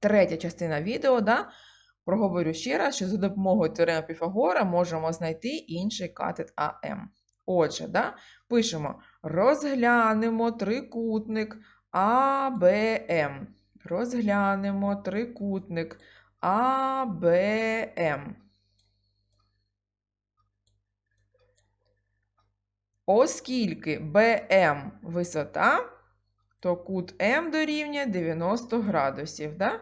третя частина відео, да, проговорю ще раз, що за допомогою теореми Піфагора можемо знайти інший катет АМ. Отже, да, пишемо розглянемо трикутник АБМ. Розглянемо трикутник АБМ. Оскільки БМ висота, то кут М дорівнює 90 градусів. Да?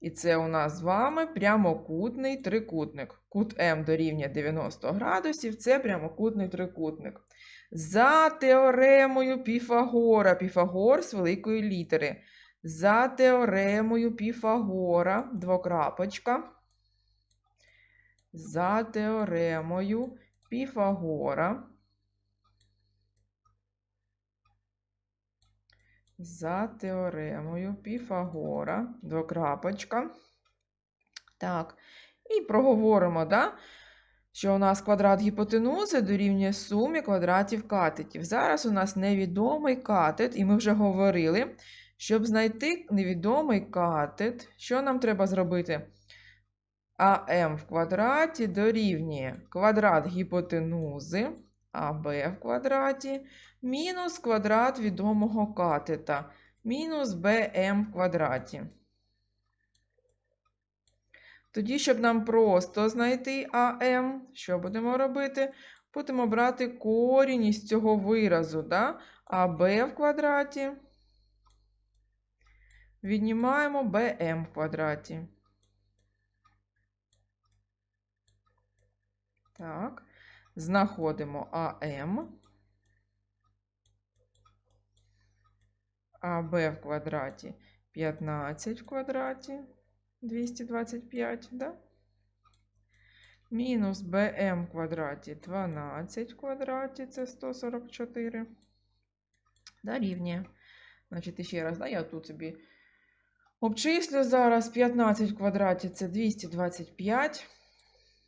І це у нас з вами прямокутний трикутник. Кут М дорівнює 90 градусів, це прямокутний трикутник. За теоремою Піфагора, Піфагор з великої літери. За теоремою Піфагора, двокрапочка. За теоремою Піфагора. За теоремою Піфагора, двокрапочка. Так, і проговоримо, да, що у нас квадрат гіпотенузи дорівнює сумі квадратів катетів. Зараз у нас невідомий катет, і ми вже говорили, щоб знайти невідомий катет, що нам треба зробити? АМ в квадраті дорівнює квадрат гіпотенузи, АБ в квадраті, мінус квадрат відомого катета, мінус БМ в квадраті. Тоді, щоб нам просто знайти АМ, що будемо робити? Будемо брати корінь із цього виразу, да? АБ в квадраті. Віднімаємо БМ в квадраті. Так, знаходимо АМ. АБ в квадраті 15 в квадраті 225, да? Мінус БМ в квадраті 12 в квадраті, це 144. Дорівнює. Значить, ще раз, да, я тут собі обчислю зараз 15 в квадраті це 225.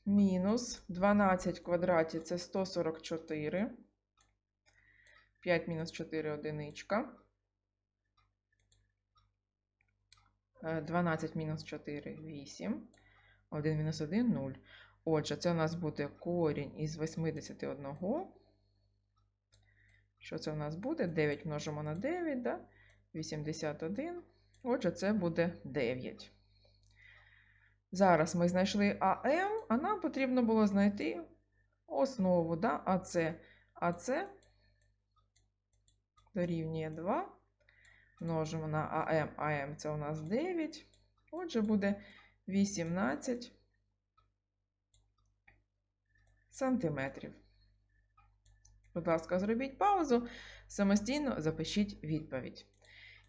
Мінус 12 в квадраті це 144. 5 мінус 4 одиничка. Е, 12 мінус 4 8. 1 мінус 1 0. Отже, це у нас буде корінь із 81. Що це у нас буде? 9 множимо на 9, да? 81. Отже, це буде 9. Зараз ми знайшли АМ, а нам потрібно було знайти основу, да? АЦ. АЦ дорівнює 2. Множимо на АМ. АМ це у нас 9. Отже, буде 18 сантиметрів. Будь ласка, зробіть паузу, самостійно запишіть відповідь.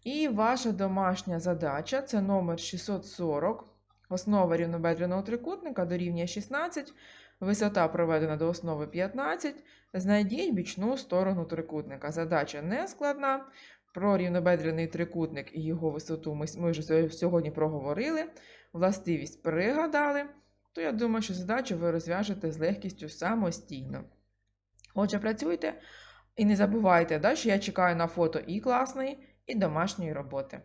І ваша домашня задача це номер 640. Основа рівнобедреного трикутника дорівнює 16. Висота проведена до основи 15. Знайдіть бічну сторону трикутника. Задача не складна. Про рівнобедрений трикутник і його висоту ми, ми вже сьогодні проговорили. Властивість пригадали. То я думаю, що задачу ви розв'яжете з легкістю самостійно. Отже, працюйте і не забувайте, да, що я чекаю на фото і класної, і домашньої роботи.